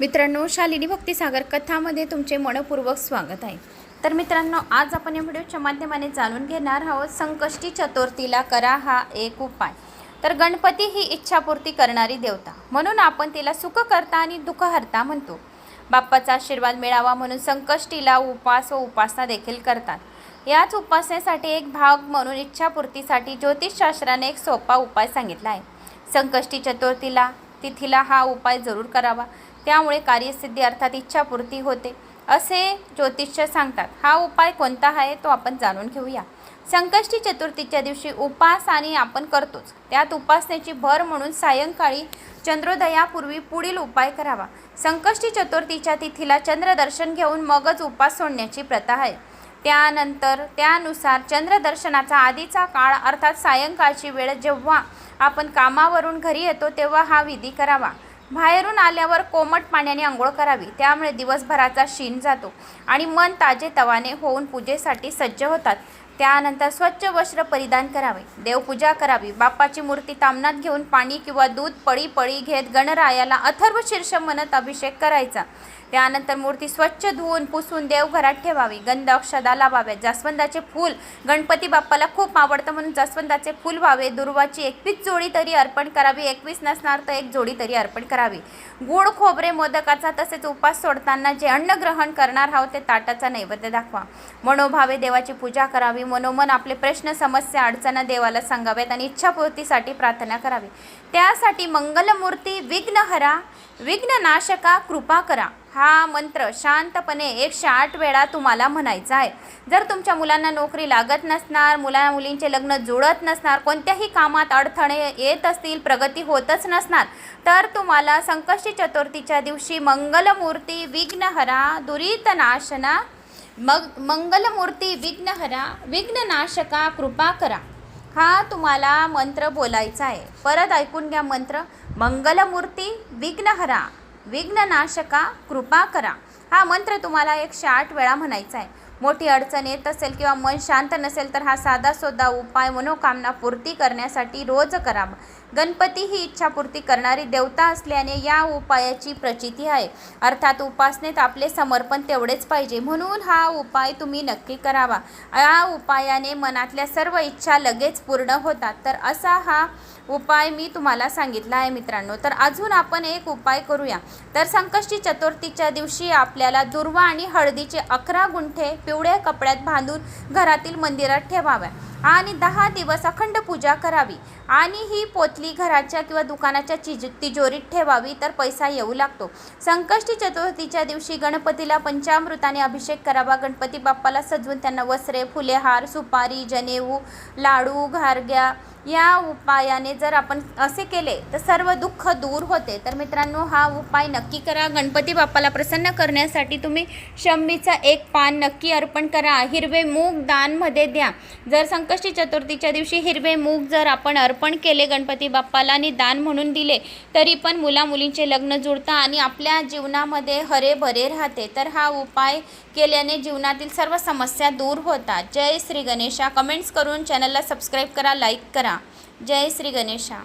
मित्रांनो शालिनी भक्तिसागर कथामध्ये तुमचे मनपूर्वक स्वागत आहे. तर मित्रांनो आज आपण या व्हिडिओच्या माध्यमाने जाणून घेणार आहोत संकष्टी चतुर्थीला करा हा एक उपाय. तर गणपती ही इच्छापूर्ती करणारी देवता. म्हणून आपण तिला सुख करता आणि दुःख हरता म्हणतो. बाप्पाचा आशीर्वाद मिळावा म्हणून संकष्टीला उपास व उपासना देखील करतात. याच उपासनेसाठी एक भाग म्हणून इच्छापूर्तीसाठी ज्योतिषशास्त्राने एक सोपा उपाय सांगितला आहे. संकष्टी चतुर्थीला तिथीला हा उपाय जरूर करावा. त्यामुळे कार्यसिद्धी अर्थात इच्छापूर्ती होते असे ज्योतिष सांगतात. हा उपाय कोणता आहे तो आपण जाणून घेऊया. संकष्टी चतुर्थीच्या दिवशी उपास आणि आपण करतोच. त्यात उपासनेची भर म्हणून सायंकाळी चंद्रोदयापूर्वी पुढील उपाय करावा. संकष्टी चतुर्थीच्या तिथीला चंद्रदर्शन घेऊन मगच उपास सोडण्याची प्रथा आहे. त्यानंतर त्यानुसार चंद्रदर्शनाचा आधीचा काळ अर्थात सायंकाळची वेळ जेव्हा आपण कामावरून घरी येतो तेव्हा हा विधी करावा. बाहेरून आल्यावर कोमट पाण्याने आंघोळ करावी. त्यामुळे दिवसभराचा शीण जातो आणि मन ताजे तवाने होऊन पूजेसाठी सज्ज होतात. त्यानंतर स्वच्छ वस्त्र परिधान करावे. देवपूजा करावी. बाप्पाची मूर्ती तामनात घेऊन पाणी किंवा दूध पळी पळी घेत गणरायाला अथर्व शीर्ष म्हणत अभिषेक करायचा. त्यानंतर मूर्ती स्वच्छ धुवून पुसून देवघरात ठेवावी. गंध अक्षदा लावाव्या जास्वंदाचे फूल. गणपती बाप्पाला खूप आवडतं म्हणून जास्वंदाचे फूल व्हावे. दुर्वाची एकवीस जोडी तरी अर्पण करावी. एकवीस नसणार तर एक जोडी तरी अर्पण करावी. गुळ खोबरे मोदकाचा तसेच उपास सोडताना जे अन्न ग्रहण करणार आहोत ते ताटाचा नैवेद्य दाखवा. मनोभावे देवाची पूजा करावी. मनोमन आपले प्रश्न समस्या अडचणा देवाला सांगाव्यात आणि इच्छापूर्तीसाठी प्रार्थना करावी. त्यासाठी मंगलमूर्ती विघ्नहरा विघ्ननाशका कृपा करा. हा मंत्र शांतपणे एकशे आठ वेळा तुम्हाला म्हणायचा आहे. जर तुमच्या मुलांना नोकरी लागत नसणार मुला मुलींचे लग्न जुळत नसणार कोणत्याही कामात अडथळे येत असतील प्रगती होतच नसणार तर तुम्हाला संकष्टी चतुर्थीच्या दिवशी मंगलमूर्ती विघ्नहरा दुरितनाशना मग मंगलमूर्ती विघ्नहरा विघ्ननाशका कृपा करा. हा तुम्हाला मंत्र बोलायचा आहे. परत ऐकून घ्या मंत्र. मंगलमूर्ती विघ्नहरा विघ्ननाशका कृपा करा. हा मंत्र तुम्हाला एकशे आठ वेळा म्हणायचा आहे. मोठी अडचण येत असेल किंवा मन शांत नसेल तर हा साधा सोधा उपाय मनोकामना पूर्ती करण्यासाठी रोज करावा. गणपती ही इच्छापूर्ती करणारी देवता असल्याने या उपायाची प्रचिती आहे. अर्थात उपासनेत आपले समर्पण तेवढेच पाहिजे. म्हणून हा उपाय तुम्ही नक्की करावा. या उपायाने मनातल्या सर्व इच्छा लगेच पूर्ण होतात. तर असा हा उपाय मी तुम्हाला सांगितला आहे मित्रांनो. तर अजून आपण एक उपाय करूया. तर संकष्टी चतुर्थीच्या दिवशी आपल्याला दुर्वा आणि हळदीचे अकरा गुंठे पिवळ्या कपड्यात बांधून घरातील मंदिरात ठेवाव्या. आणि दहा दिवस अखंड पूजा करावी. आणि ही पोतली घराच्या किंवा दुकानाच्या चिज तिजोरीत ठेवावी तर पैसा येऊ लागतो. संकष्टी चतुर्थीच्या दिवशी गणपतीला पंचामृताने अभिषेक करावा. गणपती बाप्पाला सजवून त्यांना वस्त्रे फुलेहार सुपारी जनेऊ लाडू घारग्या या उपायाने जर आपण असे केले तर सर्व दुःख दूर होते. तर मित्रांनो हा उपाय नक्की करा. गणपती बाप्पाला प्रसन्न करण्यासाठी तुम्ही शंभीचा एक पान नक्की अर्पण करा. हिरवे मूग दानमध्ये द्या. जर संकष्टी चतुर्थीच्या दिवशी हिरवे मूग जर आपण अर्पण केले गणपती बाप्पाला आणि दान म्हणून दिले तरी पण मुला मुलींचे लग्न जुळतं आणि आपल्या जीवनामध्ये हरे भरे राहते. तर हा उपाय केल्याने जीवनातील सर्व समस्या दूर होतात. जय श्री गणेशा. कमेंट्स करून चॅनलला सबस्क्राईब करा लाईक करा. जय श्री गणेशा.